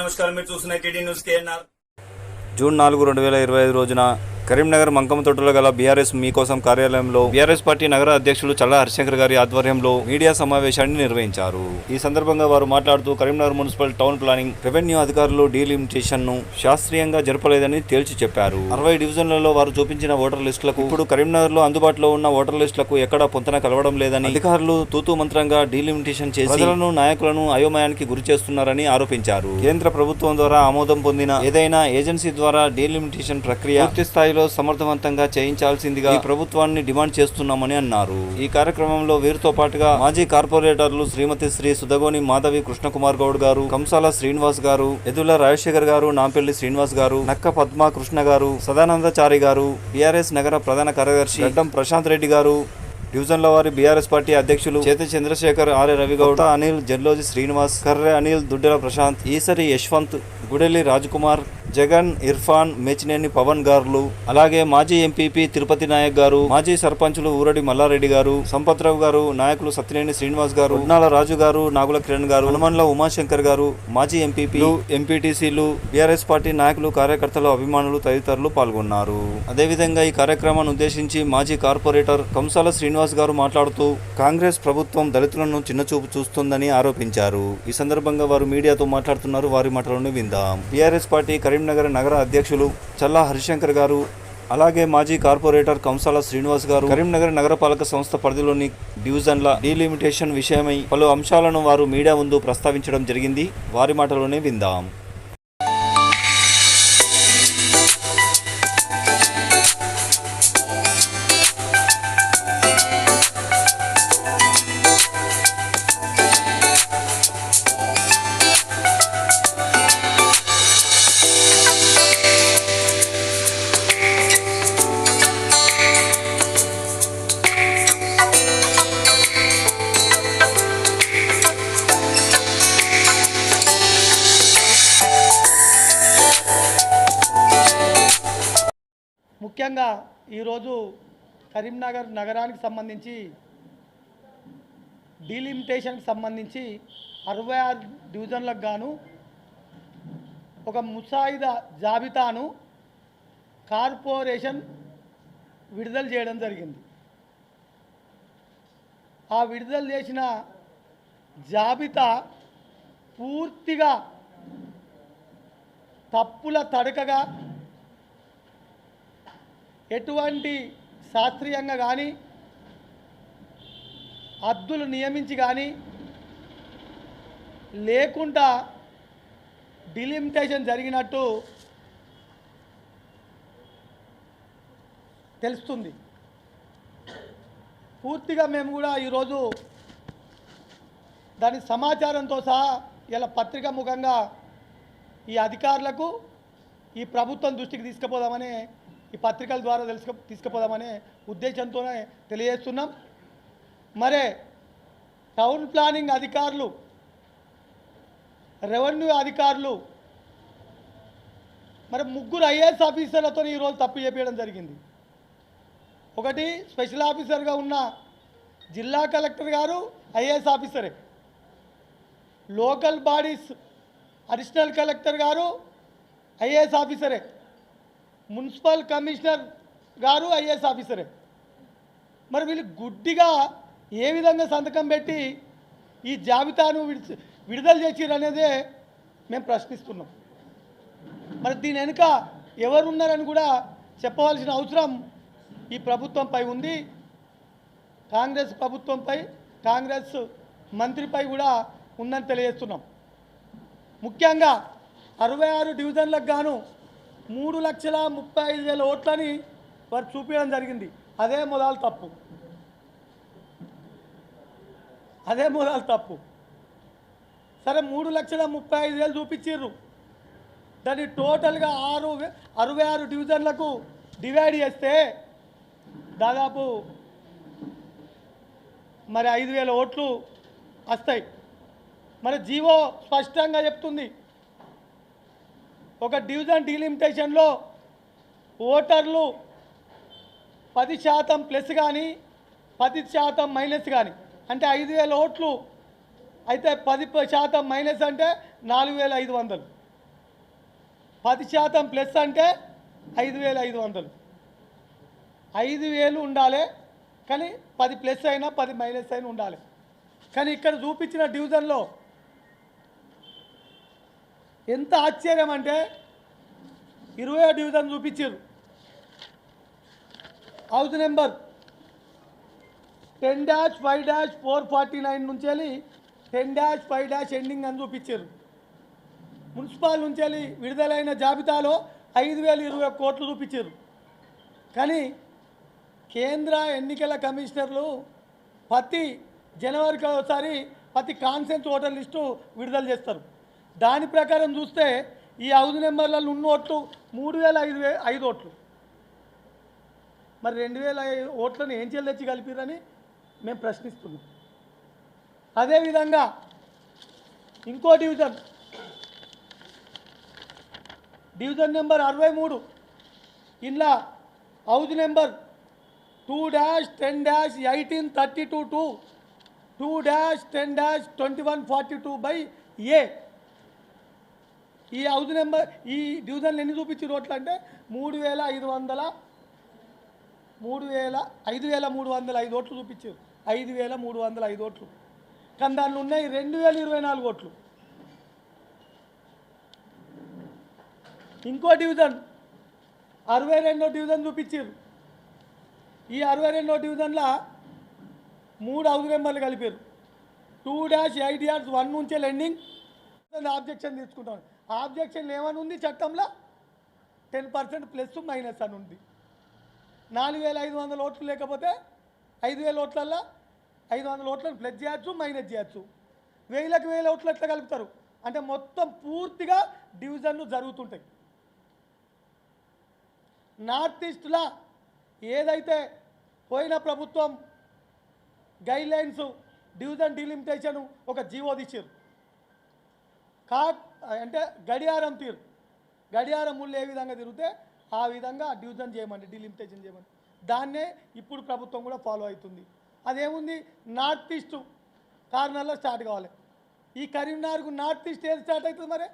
నమస్కారం. మీరు చూస్తున్న టీడీ న్యూస్ కేఎన్ఆర్ జూన్ నాలుగు రెండు వేల ఇరవై ఐదు రోజున కరీంనగర్ మంకమతోటలో గల బీఆర్ఎస్ మీకోసం కార్యాలయంలో బీఆర్ఎస్ పార్టీ నగర అధ్యక్షులు చల్ల హరిశంకర్ గారి ఆధ్వర్యంలో మీడియా సమావేశాన్ని నిర్వహించారు. ఈ సందర్భంగా వారు మాట్లాడుతూ Karimnagar municipal town planning revenue అధికారులు డీలిమిటేషన్ను శాస్త్రీయంగా జరపలేదని తేల్చి చెప్పారు. అరవై డివిజన్లలో వారు చూపించిన ఓటర్ లిస్టులకు ఇప్పుడు కరీంనగర్లో అందుబాటులో ఉన్న ఓటర్ లిస్టులకు ఎక్కడ పొంతన కలవడం లేదని అధికారులు తూతూ మంత్రంగా డీలిమిటేషన్ చేసి ప్రజలను నాయకులను అయోమయానికి గురి చేస్తున్నారని ఆరోపించారు. కేంద్ర ప్రభుత్వం ద్వారా ఆమోదం పొందిన ఏదైనా ఏజెన్సీ ద్వారా డీలిమిటేషన్ ప్రక్రియ పూర్తి స్థాయిలో సమర్థవంతంగా చేయించాల్సిందిగా ఈ ప్రభుత్వాన్ని డిమాండ్ చేస్తున్నామని అన్నారు. ఈ కార్యక్రమంలో వీరితో పాటుగా మాజీ కార్పొరేటర్లు శ్రీమతి శ్రీ సుధగోని మాధవి కృష్ణకుమార్ గౌడ్ గారు కంసాల శ్రీనివాస్ గారు ఎదుల రాజశేఖర్ గారు నాంపల్లి శ్రీనివాస్ గారు నక్క పద్మ కృష్ణ గారు సదానందచారి గారు బీఆర్ఎస్ నగర ప్రధాన కార్యదర్శి గడ్డం ప్రశాంత్ రెడ్డి గారు డివిజన్ల వారి బీఆర్ఎస్ పార్టీ అధ్యక్షులు చేతి చంద్రశేఖర్ ఆర్య రవిగౌడ అనిల్ జల్లోజి శ్రీనివాస్ కర్రె అనిల్ దుడ్డెల ప్రశాంత్ ఈసరి యశ్వంత్ గుడెల్లి రాజ్కుమార్ జగన్ ఇర్ఫాన్ మేచినేని పవన్ గారులు అలాగే మాజీ ఎంపీపీ తిరుపతి నాయక్ గారు మాజీ సర్పంచులు ఊరడి మల్లారెడ్డి గారు సంపత్రావు గారు నాయకులు సత్యనేని శ్రీనివాస్ గారు ఉన్నాల రాజు గారు నాగుల కిరణ్ గారు హనుమన్ల ఉమాశంకర్ గారు మాజీ ఎంపీపీ ఎంపీటీసీలు బీఆర్ఎస్ పార్టీ నాయకులు కార్యకర్తలు అభిమానులు తదితరులు పాల్గొన్నారు. అదేవిధంగా ఈ కార్యక్రమాన్ని ఉద్దేశించి మాజీ కార్పొరేటర్ కంసాల శ్రీనివాస్ గారు మాట్లాడుతూ కాంగ్రెస్ ప్రభుత్వం దళితులను చిన్నచూపు చూస్తుందని ఆరోపించారు. ఈ సందర్భంగా వారు మీడియాతో మాట్లాడుతున్నారు. వారి మాటలను విందాం. టీఆర్ఎస్ పార్టీ కరీంనగర్ నగర అధ్యక్షులు చల్లా హరిశంకర్ గారు అలాగే మాజీ కార్పొరేటర్ కంసాల శ్రీనివాస్ గారు కరీంనగర్ నగరపాలక సంస్థ పరిధిలోని డివిజన్ల డీలిమిటేషన్ విషయమై పలు అంశాలను వారు మీడియా ముందు ప్రస్తావించడం జరిగింది. వారి మాటలోనే విందాం. ముఖ్యంగా ఈరోజు కరీంనగర్ నగరానికి సంబంధించి డీలిమిటేషన్కి సంబంధించి అరవై ఆరు డివిజన్లకు గాను ఒక ముసాయిదా జాబితాను కార్పొరేషన్ విడుదల చేయడం జరిగింది. ఆ విడుదల చేసిన జాబితా పూర్తిగా తప్పుల తడకగా ఎటువంటి శాస్త్రీయంగా కానీ హద్దులు నియమించి కానీ లేకుండా డిలిమిటేషన్ జరిగినట్టు తెలుస్తుంది. పూర్తిగా మేము కూడా ఈరోజు దాని సమాచారంతో సహా ఇలా పత్రిక ముఖంగా ఈ అధికారులకు ఈ ప్రభుత్వం దృష్టికి తీసుకుపోదామని ఈ పత్రికల ద్వారా తెలుసుకు తీసుకుపోదామనే ఉద్దేశంతోనే తెలియజేస్తున్నాం. మరే టౌన్ ప్లానింగ్ అధికారులు రెవెన్యూ అధికారులు మరి ముగ్గురు ఐఏఎస్ ఆఫీసర్లతో ఈరోజు తప్పు చేపించడం జరిగింది. ఒకటి స్పెషల్ ఆఫీసర్గా ఉన్న జిల్లా కలెక్టర్ గారు ఐఏఎస్ ఆఫీసరే. లోకల్ బాడీస్ అడిషనల్ కలెక్టర్ గారు ఐఏఎస్ ఆఫీసరే. మున్సిపల్ కమిషనర్ గారు ఐఏఎస్ ఆఫీసరే. మరి వీళ్ళు గుడ్డిగా ఏ విధంగా సంతకం పెట్టి ఈ జాబితాను విడి విడుదల చేసిరు అనేదే మేము ప్రశ్నిస్తున్నాం. మరి దీని వెనుక ఎవరున్నారని కూడా చెప్పవలసిన అవసరం ఈ ప్రభుత్వంపై ఉంది. కాంగ్రెస్ ప్రభుత్వంపై కాంగ్రెస్ మంత్రిపై కూడా ఉందని తెలియజేస్తున్నాం. ముఖ్యంగా అరవై ఆరు డివిజన్లకు గాను మూడు లక్షల ముప్పై ఐదు వేల ఓట్లని వారు చూపించడం జరిగింది. అదే మొదలు తప్పు. అదే మొదలు తప్పు. సరే మూడు లక్షల ముప్పై ఐదు వేలు చూపించారు దాన్ని టోటల్గా ఆరు అరవై ఆరు డివిజన్లకు డివైడ్ చేస్తే దాదాపు మరి ఐదు వేల ఓట్లు వస్తాయి. మరి జీవో స్పష్టంగా చెప్తుంది. ఒక డివిజన్ డీలిమిటేషన్లో ఓటర్లు పది శాతం ప్లస్ కానీ పది శాతం మైనస్ కానీ. అంటే ఐదు వేల ఓట్లు అయితే పది శాతం మైనస్ అంటే నాలుగు వేల ఐదు వందలు. పది శాతం ప్లస్ అంటే ఐదు వేల ఐదు వందలు. ఐదు వేలు ఉండాలి కానీ పది ప్లస్ అయినా పది మైనస్ అయినా ఉండాలి. కానీ ఇక్కడ చూపించిన డివిజన్లో ఎంత ఆశ్చర్యం అంటే ఇరవై డివిజన్ చూపించారు. House number ten dash five dash four forty nine నుంచి వెళ్ళి ten dash five dash ending అని చూపించారు. మున్సిపాల్ నుంచి వెళ్ళి విడుదలైన జాబితాలో ఐదు వేల ఇరవై కోట్లు చూపించారు. కానీ కేంద్ర ఎన్నికల కమిషనర్లు ప్రతి జనవరికి ఒకసారి ప్రతి కాన్సెన్స్ ఓటర్ లిస్టు విడుదల చేస్తారు. దాని ప్రకారం చూస్తే ఈ ఐదు నెంబర్లలో ఉన్న ఓట్లు మూడు వేల ఐదు వే ఐదు ఓట్లు. మరి రెండు వేల ఓట్లను ఏం చేయాలి తెచ్చి కలిపిరని మేము ప్రశ్నిస్తున్నాం. అదేవిధంగా ఇంకో డివిజన్. డివిజన్ నెంబర్ అరవై మూడు. ఇలా house number two dash ten dash eighteen thirty two two. Two dash ten dash twenty one forty two by A. ఈ హౌస్ నెంబర్ ఈ డివిజన్లు ఎన్ని చూపించి రోడ్లు అంటే మూడు వేల ఐదు వందల మూడు వేల ఐదు వేల మూడు వందల ఐదు ఓట్లు చూపించారు. ఐదు వేల మూడు వందల ఐదు ఓట్లు. కానీ దానిలో ఉన్నాయి రెండు వేల ఇరవై నాలుగు ఓట్లు. ఇంకో డివిజన్ అరవై రెండో డివిజన్ చూపించారు. ఈ అరవై రెండో డివిజన్లో మూడు హౌస్ నెంబర్లు కలిపారు. Two dash eight dash one నుంచే లెండింగ్ ఆబ్జెక్షన్ తీసుకుంటాను. ఆబ్జెక్షన్ ఏమని ఉంది చట్టంలో? టెన్ పర్సెంట్ ప్లస్ మైనస్ అని ఉంది నాలుగు వేల ఐదు వందల ఓట్లు లేకపోతే ఐదు వేల ఓట్లల్లో ఐదు వందల ఓట్లను ప్లస్ చేయొచ్చు మైనస్ చేయొచ్చు. వేలకు వేల ఓట్లు ఎట్లా కలుపుతారు? అంటే మొత్తం పూర్తిగా డివిజన్లు జరుగుతుంటాయి. నార్త్ ఈస్ట్లో ఏదైతే పోయిన ప్రభుత్వం గైడ్లైన్స్ డివిజన్ డిలిమిటేషన్ ఒక జీవో తీసారు కా అంటే గడియారం తీరు. గడియారం ముళ్ళు ఏ విధంగా తిరిగితే ఆ విధంగా డివిజన్ చేయమండి డిలిమిటేషన్ చేయమని దాన్నే ఇప్పుడు ప్రభుత్వం కూడా ఫాలో అవుతుంది. అదేముంది? నార్త్ ఈస్ట్ కార్నర్లో స్టార్ట్ కావాలి. ఈ కరీంనగర్కు నార్త్ ఈస్ట్ ఏది స్టార్ట్ అవుతుంది మరి?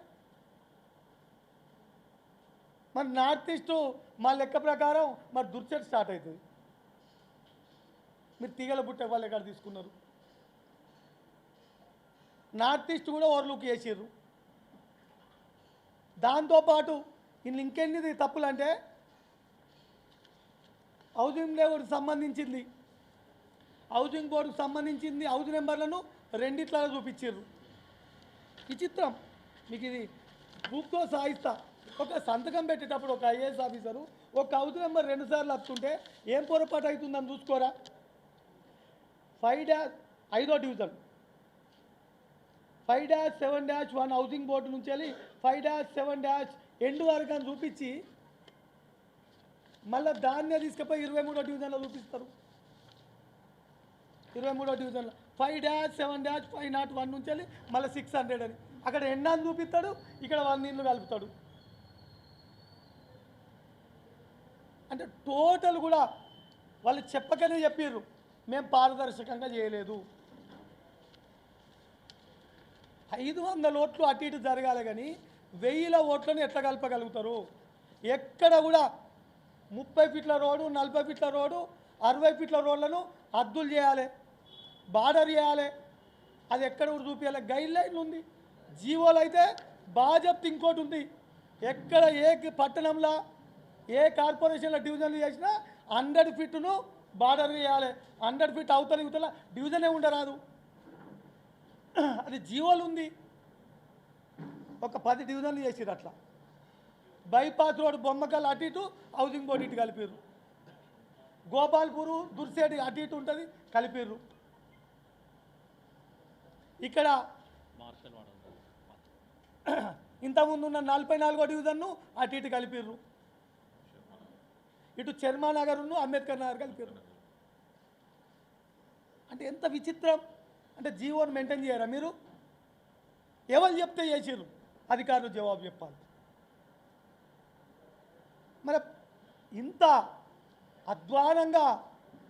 మరి నార్త్ ఈస్ట్ మా లెక్క ప్రకారం మరి దుర్చెట్ స్టార్ట్ అవుతుంది. మీరు తీగల బుట్ట వాళ్ళు ఎక్కడ తీసుకున్నారు? నార్త్ ఈస్ట్ కూడా ఓవర్లుక్ చేసారు దాంతోపాటు ఇన్ని ఇంకెన్ని తప్పులు అంటే హౌసింగ్ బోర్డుకు సంబంధించింది. హౌసింగ్ బోర్డుకు సంబంధించింది హౌస్ నెంబర్లను రెండిట్లలో చూపించారు విచిత్రం మీకు ఇది బుక్తో సాయిస్తా. ఒక సంతకం పెట్టేటప్పుడు ఒక ఐఏఎస్ ఆఫీసరు ఒక హౌస్ నెంబర్ రెండు సార్లు వస్తుంటే ఏం పొరపాటు అవుతుందని చూసుకోరా? ఫైవ్ డ్యాష్ ఐదో division. Five dash seven dash one housing board నుంచి వెళ్ళి five dash seven dash end వరకు అని చూపించి మళ్ళీ దాన్నే తీసుకుపోయి ఇరవై మూడో డివిజన్లో చూపిస్తారు. ఇరవై మూడో డివిజన్లో. Five dash seven dash five nought one నుంచి వెళ్ళి మళ్ళీ సిక్స్ హండ్రెడ్ అని. అక్కడ ఎండాన్ని చూపిస్తాడు ఇక్కడ వన్ నీళ్ళు కలుపుతాడు. అంటే టోటల్ కూడా వాళ్ళు చెప్పకనే చెప్పారు మేము పారదర్శకంగా చేయలేదు. ఐదు వందల ఓట్లు అటు ఇటు జరగాలి కానీ వెయ్యిల ఓట్లను ఎట్లా కలపగలుగుతారు? ఎక్కడ కూడా ముప్పై ఫీట్ల రోడ్డు నలభై ఫీట్ల రోడ్డు అరవై ఫీట్ల రోడ్లను అద్దులు చేయాలి బార్డర్ చేయాలి. అది ఎక్కడ కూడా చూపించాలి గైడ్ లైన్ ఉంది. జీవోలు అయితే బాజప్తి ఇంకోటి ఉంది. ఎక్కడ ఏ పట్టణంలో ఏ కార్పొరేషన్లో డివిజన్లు చేసినా హండ్రెడ్ ఫీట్ను బార్డర్ చేయాలి. హండ్రెడ్ ఫీట్ అవతల ఇవతల డివిజనే ఉండరాదు. అది జీవోలు ఉంది. ఒక పది డివిజన్లు చేసిరు అట్లా. బైపాస్ రోడ్ బొమ్మకల్ అటు ఇటు హౌసింగ్ బోర్డు ఇటు కలిపిర్రు. గోపాల్పూరు దుర్సేటి అటు ఇటు ఉంటుంది కలిపిర్రు. ఇక్కడ ఇంతకుముందు ఉన్న నలభై నాలుగో డివిజన్ను అటు ఇటు కలిపిర్రు. ఇటు చర్మానగర్ను అంబేద్కర్ నగర్ కలిపిర్రు. అంటే ఎంత విచిత్రం. అంటే జీవోని మెయింటైన్ చేయరా మీరు? ఎవరు చెప్తే చేసిర్రు? అధికారులు జవాబు చెప్పాలి. మరి ఇంత అధ్వానంగా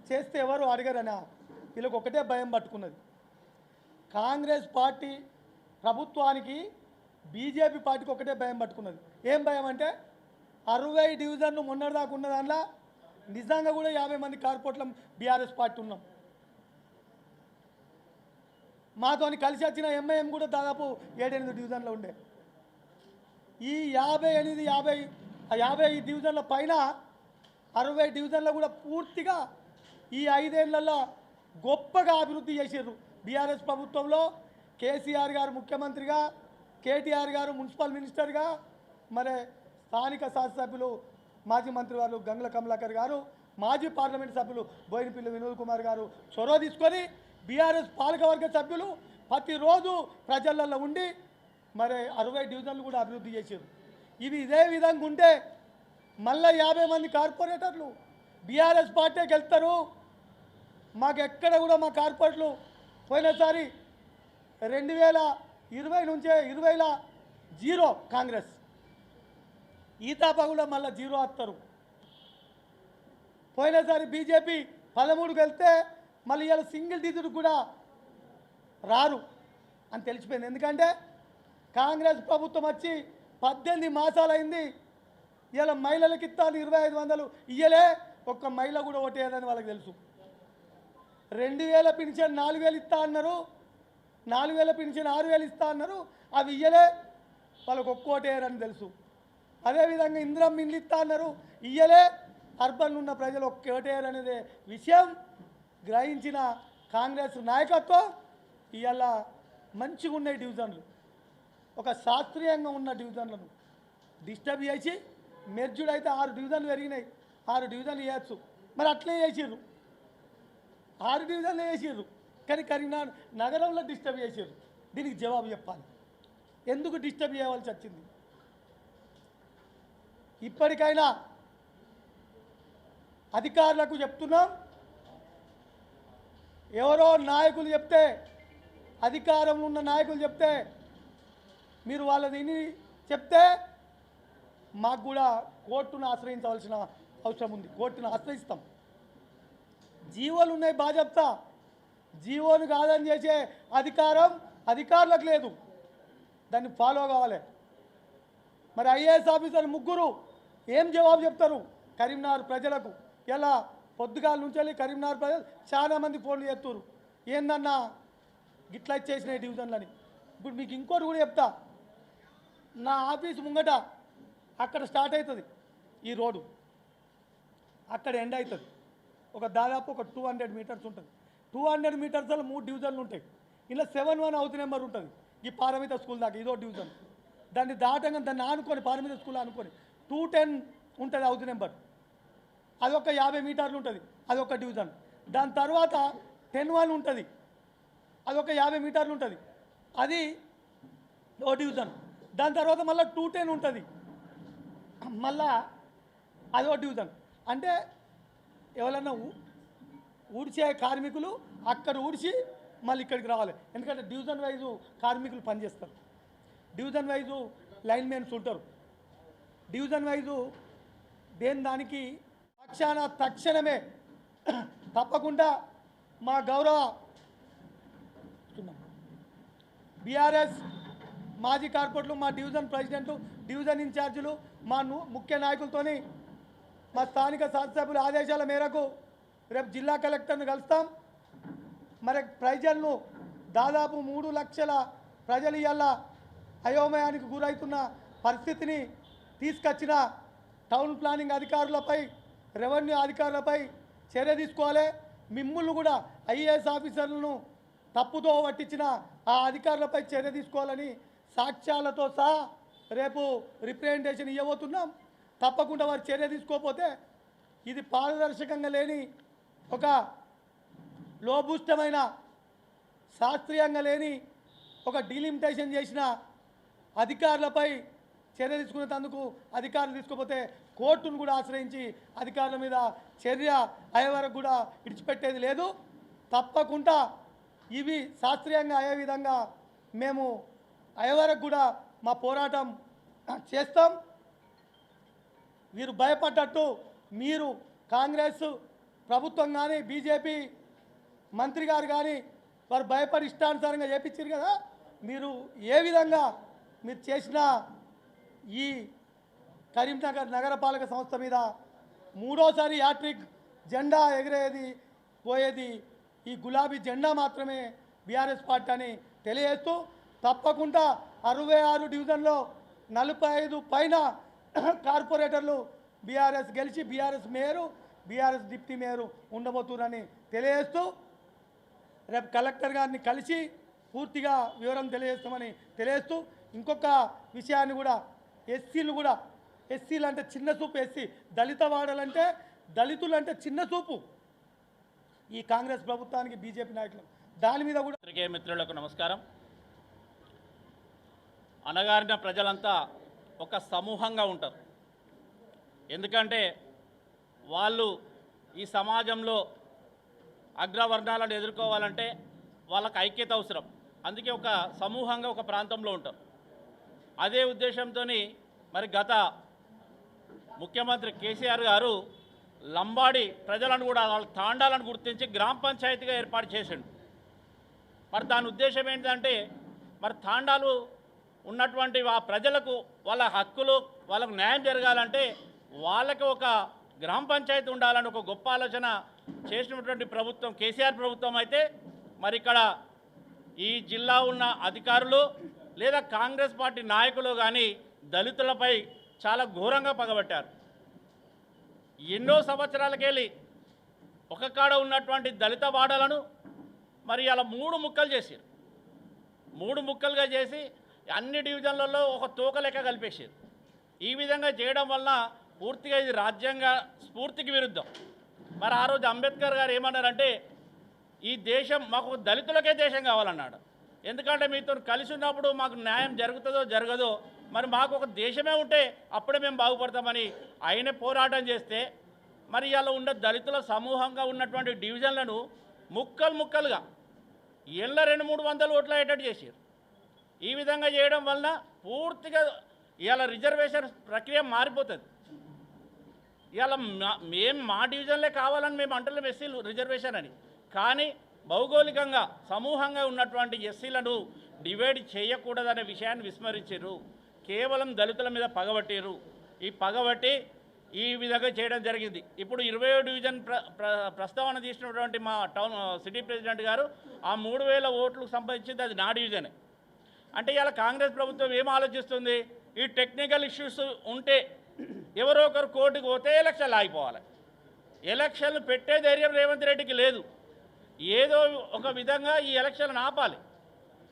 చేస్తే ఎవరు అడగరనా? వీళ్ళకి ఒకటే భయం పట్టుకున్నది. కాంగ్రెస్ పార్టీ ప్రభుత్వానికి బీజేపీ పార్టీకి ఒకటే భయం పట్టుకున్నది. ఏం భయం అంటే అరవై డివిజన్లు మొన్నటిదాకా ఉన్న దాంట్లో నిజంగా కూడా యాభై మంది కార్పొరేట్ల బీఆర్ఎస్ పార్టీ ఉన్నాం. మాతోని కలిసి వచ్చిన ఎంఐఎం కూడా దాదాపు ఏడెనిమిది డివిజన్లో ఉండే. ఈ యాభై ఎనిమిది యాభై యాభై డివిజన్ల పైన అరవై డివిజన్లో కూడా పూర్తిగా ఈ ఐదేళ్ళలో గొప్పగా అభివృద్ధి చేసారు బీఆర్ఎస్ ప్రభుత్వంలో కేసీఆర్ గారు ముఖ్యమంత్రిగా కేటీఆర్ గారు మున్సిపల్ మినిస్టర్గా మరి స్థానిక శాసనసభ్యులు మాజీ మంత్రి వారు గంగుల కమలాకర్ గారు మాజీ పార్లమెంట్ సభ్యులు బోయినపిల్లి వినోద్ కుమార్ గారు చొరవ తీసుకొని బీఆర్ఎస్ పాలకవర్గ సభ్యులు ప్రతిరోజు ప్రజలలో ఉండి మరి అరవై డివిజన్లు కూడా అభివృద్ధి చేశారు. ఇవి ఇదే విధంగా ఉంటే మళ్ళీ యాభై మంది కార్పొరేటర్లు బీఆర్ఎస్ పార్టీకి వెళ్తారు. మాకు ఎక్కడ కూడా మా కార్పొరేట్లు పోయినసారి రెండు వేల ఇరవై నుంచే ఇరవైల జీరో కాంగ్రెస్. ఈ తాప కూడా మళ్ళీ జీరో వస్తారు పోయినసారి బీజేపీ పదమూడుకి వెళ్తే మళ్ళీ ఇవాళ సింగిల్ డిజిట్ కూడా రారు అని తెలిసిపోయింది. ఎందుకంటే కాంగ్రెస్ ప్రభుత్వం వచ్చి పద్దెనిమిది మాసాలైంది. ఇలా మహిళలకు ఇస్తాను ఇరవై ఐదు వందలు ఇయ్యలే. ఒక్క మహిళ కూడా ఓటేయదని వాళ్ళకి తెలుసు. రెండు వేల పింఛన్ నాలుగు వేలు ఇస్తా అన్నారు. నాలుగు వేల పింఛన్ ఆరు వేలు ఇస్తా అన్నారు. అవి ఇయ్యలే. వాళ్ళకి ఒక్కోటేయరని తెలుసు. అదేవిధంగా ఇంద్రం ఇండ్లు ఇస్తా అన్నారు. ఇయ్యలే. అర్బన్ ఉన్న ప్రజలు ఒక్కోటేయరనేదే విషయం. గ్రహించిన కాంగ్రెస్ నాయకత్వం ఇవాళ మంచిగా ఉన్నాయి డివిజన్లు. ఒక శాస్త్రీయంగా ఉన్న డివిజన్లను డిస్టర్బ్ చేసి మెర్జుడు అయితే ఆరు డివిజన్లు పెరిగినాయి. ఆరు డివిజన్లు చేయొచ్చు. మరి అట్లే చేసారు ఆరు డివిజన్లు వేసిర్రు కానీ కరీంనగర్ నగరంలో డిస్టర్బ్ చేసారు దీనికి జవాబు చెప్పాలి. ఎందుకు డిస్టర్బ్ చేయవలసి వచ్చింది? ఇప్పటికైనా అధికారులకు చెప్తున్నాం. ఎవరో నాయకులు చెప్తే అధికారంలో ఉన్న నాయకులు చెప్తే మీరు వాళ్ళని విని చెప్తే మాకు కూడా కోర్టును ఆశ్రయించవలసిన అవసరం ఉంది. కోర్టును ఆశ్రయిస్తాం. జీవోలు ఉన్నాయి బాగా చెప్తా జీవోను కాదని చేసే అధికారం అధికారులకు లేదు. దాన్ని ఫాలో కావాలి. మరి ఐఏఎస్ ఆఫీసర్ ముగ్గురు ఏం జవాబు చెప్తారు? కరీంనగర్ ప్రజలకు. ఎలా? పొద్దుగాల నుంచి వెళ్ళి కరీంనగర్ ప్రజలు చాలామంది ఫోన్లు చేస్తారు ఏందన్నా గిట్లా ఇచ్చేసినాయి డివిజన్లని? ఇప్పుడు మీకు ఇంకోటి కూడా చెప్తా. నా ఆఫీస్ ముంగట అక్కడ స్టార్ట్ అవుతుంది ఈ రోడ్డు. అక్కడ ఎండ్ అవుతుంది ఒక దాదాపు ఒక టూ హండ్రెడ్ మీటర్స్ ఉంటుంది. టూ హండ్రెడ్ మీటర్స్లో మూడు డివిజన్లు ఉంటాయి. ఇలా సెవెన్ వన్ అవుతు నెంబర్ ఉంటుంది ఈ పారమిత స్కూల్ దాకా ఇదో డివిజన్. దాన్ని దాటంగా దాన్ని ఆనుకొని పారమిత స్కూల్ అనుకొని టూ టెన్ ఉంటుంది అవుతు నెంబర్. అదొక యాభై మీటర్లు ఉంటుంది అదొక డివిజన్. దాని తర్వాత టెన్ వన్ ఉంటుంది అదొక యాభై మీటర్లు ఉంటుంది. అది ఓ డివిజన్. దాని తర్వాత మళ్ళీ టూ టెన్ ఉంటుంది మళ్ళా అదో డివిజన్. అంటే ఎవరన్నా ఊడ్చే కార్మికులు అక్కడ ఊడ్చి మళ్ళీ ఇక్కడికి రావాలి. ఎందుకంటే డివిజన్ వైజు కార్మికులు పనిచేస్తారు. డివిజన్ వైజు లైన్ మెన్స్ ఉంటారు. డివిజన్ వైజు దేని దానికి తక్షణ తక్షణమే తప్పకుండా మా గౌరవ బీఆర్ఎస్ మాజీ కార్పొరేట్లు మా డివిజన్ ప్రెసిడెంట్ డివిజన్ ఇన్ఛార్జీలు మా ను- ముఖ్య నాయకులతోని మా స్థానిక శాసనసభ్యుల ఆదేశాల మేరకు రేపు జిల్లా కలెక్టర్ను కలుస్తాం. మరి ప్రజలను దాదాపు మూడు లక్షల ప్రజలు ఇవాళ అయోమయానికి గురవుతున్న పరిస్థితిని తీసుకొచ్చిన టౌన్ ప్లానింగ్ అధికారులపై రెవెన్యూ అధికారులపై చర్య తీసుకోవాలి. మిమ్మల్ని కూడా ఐఏఎస్ ఆఫీసర్లను తప్పుతో పట్టించిన ఆ అధికారులపై చర్య తీసుకోవాలని సాక్ష్యాలతో సహా రేపు రిప్రజెంటేషన్ ఇవ్వబోతున్నాం. తప్పకుండా వారు చర్య తీసుకోకపోతే ఇది పారదర్శకంగా లేని ఒక లోభూష్టమైన శాస్త్రీయంగా లేని ఒక డీలిమిటేషన్ చేసిన అధికారులపై చర్య తీసుకునేందుకు అధికారులు తీసుకోపోతే కోర్టును కూడా ఆశ్రయించి అధికారుల మీద చర్య అయ్యే వరకు కూడా విడిచిపెట్టేది లేదు. తప్పకుండా ఇవి శాస్త్రీయంగా అయ్యే విధంగా మేము అయ్యే వరకు కూడా మా పోరాటం చేస్తాం. వీరు భయపడ్డట్టు మీరు కాంగ్రెస్ ప్రభుత్వం కానీ బీజేపీ మంత్రి గారు కానీ వారు భయపడి ఇష్టానుసారంగా చేపించారు కదా. మీరు ఏ విధంగా మీరు చేసిన ఈ కరీంనగర్ నగరపాలక సంస్థ మీద మూడోసారి యాట్రిక్ జెండా ఎగిరేది పోయేది ఈ గులాబీ జెండా మాత్రమే బీఆర్ఎస్ పార్టీ అని తెలియజేస్తూ తప్పకుండా అరవై ఆరు డివిజన్లో నలభై ఐదు పైన కార్పొరేటర్లు బీఆర్ఎస్ గెలిచి BRS mayor BRS deputy mayor ఉండబోతున్నారని తెలియజేస్తూ రేపు కలెక్టర్ గారిని కలిసి పూర్తిగా వివరం తెలియజేస్తామని తెలియజేస్తూ ఇంకొక విషయాన్ని కూడా ఎస్సీలు కూడా ఎస్సీలు అంటే చిన్న చూపు ఎస్సీ దళిత వాడలంటే దళితులు అంటే చిన్న చూపు. ఈ కాంగ్రెస్ ప్రభుత్వానికి బీజేపీ నాయకులు. దాని మీద కూడా పత్రికే మిత్రులకు నమస్కారం. అనగారిన ప్రజలంతా ఒక సమూహంగా ఉంటారు. ఎందుకంటే వాళ్ళు ఈ సమాజంలో అగ్రవర్ణాలను ఎదుర్కోవాలంటే వాళ్ళకి ఐక్యత అవసరం. అందుకే ఒక సమూహంగా ఒక ప్రాంతంలో ఉంటారు. అదే ఉద్దేశంతో మరి గత ముఖ్యమంత్రి కేసీఆర్ గారు లంబాడి ప్రజలను కూడా వాళ్ళ తాండాలను గుర్తించి గ్రామ పంచాయతీగా ఏర్పాటు చేసిండు. మరి దాని ఉద్దేశం ఏంటంటే మరి తాండాలు ఉన్నటువంటి ఆ ప్రజలకు వాళ్ళ హక్కులు వాళ్ళకు న్యాయం జరగాలంటే వాళ్ళకి ఒక గ్రామ పంచాయతీ ఉండాలని ఒక గొప్ప ఆలోచన చేసినటువంటి ప్రభుత్వం కేసీఆర్ ప్రభుత్వం అయితే మరి ఇక్కడ ఈ జిల్లా ఉన్న అధికారులు లేదా కాంగ్రెస్ పార్టీ నాయకులు కానీ దళితులపై చాలా ఘోరంగా పగబట్టారు. ఎన్నో సంవత్సరాలకెళ్ళి ఒక కాడ ఉన్నటువంటి దళిత వాడలను మరి అలా మూడు ముక్కలు చేసారు. మూడు ముక్కలుగా చేసి అన్ని డివిజన్లలో ఒక తూక లెక్క కలిపేసారు. ఈ విధంగా చేయడం వలన పూర్తిగా ఇది రాజ్యాంగ స్ఫూర్తికి విరుద్ధం. మరి ఆ రోజు అంబేద్కర్ గారు ఏమన్నారంటే ఈ దేశం మాకు దళితులకే దేశం కావాలన్నాడు. ఎందుకంటే మీతో కలిసి ఉన్నప్పుడు మాకు న్యాయం జరుగుతుందో జరగదో మరి మాకు ఒక దేశమే ఉంటే అప్పుడే మేము బాగుపడతామని ఆయన పోరాటం చేస్తే మరి ఇలా ఉన్న దళితుల సమూహంగా ఉన్నటువంటి డివిజన్లను ముక్కలు ముక్కలుగా ఏళ్ళ రెండు మూడు వందలు ఓట్లు అయ్యేటట్టు చేశారు ఈ విధంగా చేయడం వలన పూర్తిగా ఇవాళ రిజర్వేషన్ ప్రక్రియ మారిపోతుంది. ఇవాళ మేము మా డివిజన్లే కావాలని మేము అంటలేం ఎస్సీలు రిజర్వేషన్ అని. కానీ భౌగోళికంగా సమూహంగా ఉన్నటువంటి ఎస్సీలను డివైడ్ చేయకూడదనే విషయాన్ని విస్మరించారు కేవలం దళితుల మీద పగబట్టారు ఈ పగబట్టి ఈ విధంగా చేయడం జరిగింది. ఇప్పుడు ఇరవై డివిజన్ ప్ర ప్రస్తావన తీసినటువంటి మా టౌన్ సిటీ ప్రెసిడెంట్ గారు ఆ మూడు వేల ఓట్లు సంపాదించింది అది నా డివిజనే. అంటే ఇలా కాంగ్రెస్ ప్రభుత్వం ఏం ఆలోచిస్తుంది? ఈ టెక్నికల్ ఇష్యూస్ ఉంటే ఎవరో ఒకరు కోర్టుకు పోతే ఎలక్షన్లు ఆగిపోవాలి. ఎలక్షన్లు పెట్టే ధైర్యం రేవంత్ రెడ్డికి లేదు. ఏదో ఒక విధంగా ఈ ఎలక్షన్లు ఆపాలి.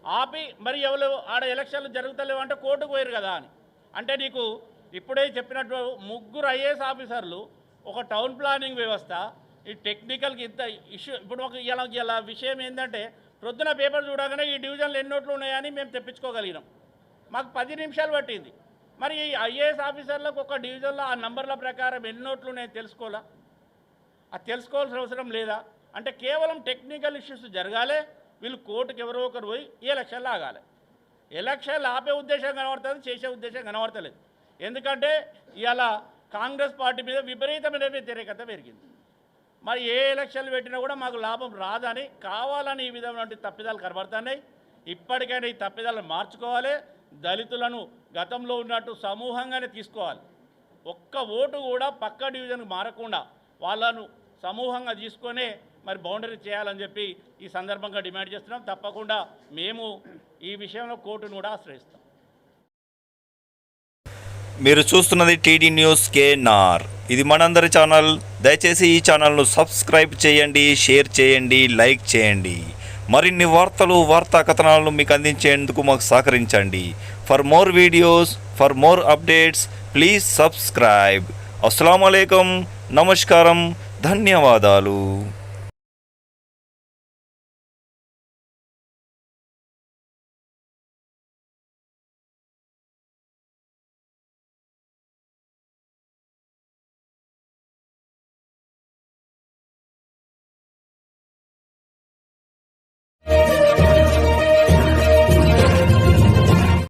ఆపి మరి ఎవరు ఆడ ఎలక్షన్లు జరుగుతలేవు అంటే కోర్టుకు పోయారు కదా అని. అంటే నీకు ఇప్పుడే చెప్పినట్టు ముగ్గురు ఐఏఎస్ ఆఫీసర్లు ఒక టౌన్ ప్లానింగ్ వ్యవస్థ ఈ టెక్నికల్కి ఇంత ఇష్యూ ఇప్పుడు ఒక ఇలా ఇలా విషయం ఏంటంటే ప్రొద్దున పేపర్ చూడగానే ఈ డివిజన్లు ఎన్ని నోట్లు ఉన్నాయని మేము తెప్పించుకోగలిగినాం. మాకు పది నిమిషాలు పట్టింది. మరి ఈ ఐఏఎస్ ఆఫీసర్లకు ఒక డివిజన్లో ఆ నంబర్ల ప్రకారం ఎన్ని నోట్లు ఉన్నాయో తెలుసుకోవాలా? అది తెలుసుకోవాల్సిన అవసరం లేదా? అంటే కేవలం టెక్నికల్ ఇష్యూస్ జరగాలి వీళ్ళు కోర్టుకి ఎవరో ఒకరు పోయి ఈ ఎలక్షన్లు ఆగాలి. ఎలక్షన్లు ఆపే ఉద్దేశం కనబడుతుంది చేసే ఉద్దేశం కనబడతలేదు. ఎందుకంటే ఇలా కాంగ్రెస్ పార్టీ మీద విపరీతమైన వ్యతిరేకత పెరిగింది. మరి ఏ ఎలక్షన్లు పెట్టినా కూడా మాకు లాభం రాదని కావాలని ఈ విధమైన తప్పిదాలు కనబడుతున్నాయి. ఇప్పటికైనా ఈ తప్పిదాలను మార్చుకోవాలి. దళితులను గతంలో ఉన్నట్టు సమూహంగానే తీసుకోవాలి. ఒక్క ఓటు కూడా పక్క డివిజన్కి మారకుండా వాళ్ళను సమూహంగా తీసుకొనే మరి బౌండరీ చేయాలని చెప్పి ఈ సందర్భంగా డిమాండ్ చేస్తున్నాం. తప్పకుండా మేము ఈ విషయంలో కోర్టును కూడా ఆశ్రయిస్తాం. మీరు చూస్తున్నది టీడీ న్యూస్ కేఎన్ఆర్. ఇది మనందరి ఛానల్. దయచేసి ఈ ఛానల్ను సబ్స్క్రైబ్ చేయండి షేర్ చేయండి లైక్ చేయండి. మరిన్ని వార్తలు వార్తా కథనాలను మీకు అందించేందుకు మాకు సహకరించండి. For more videos for more updates please subscribe అస్సలం నమస్కారం. ధన్యవాదాలు.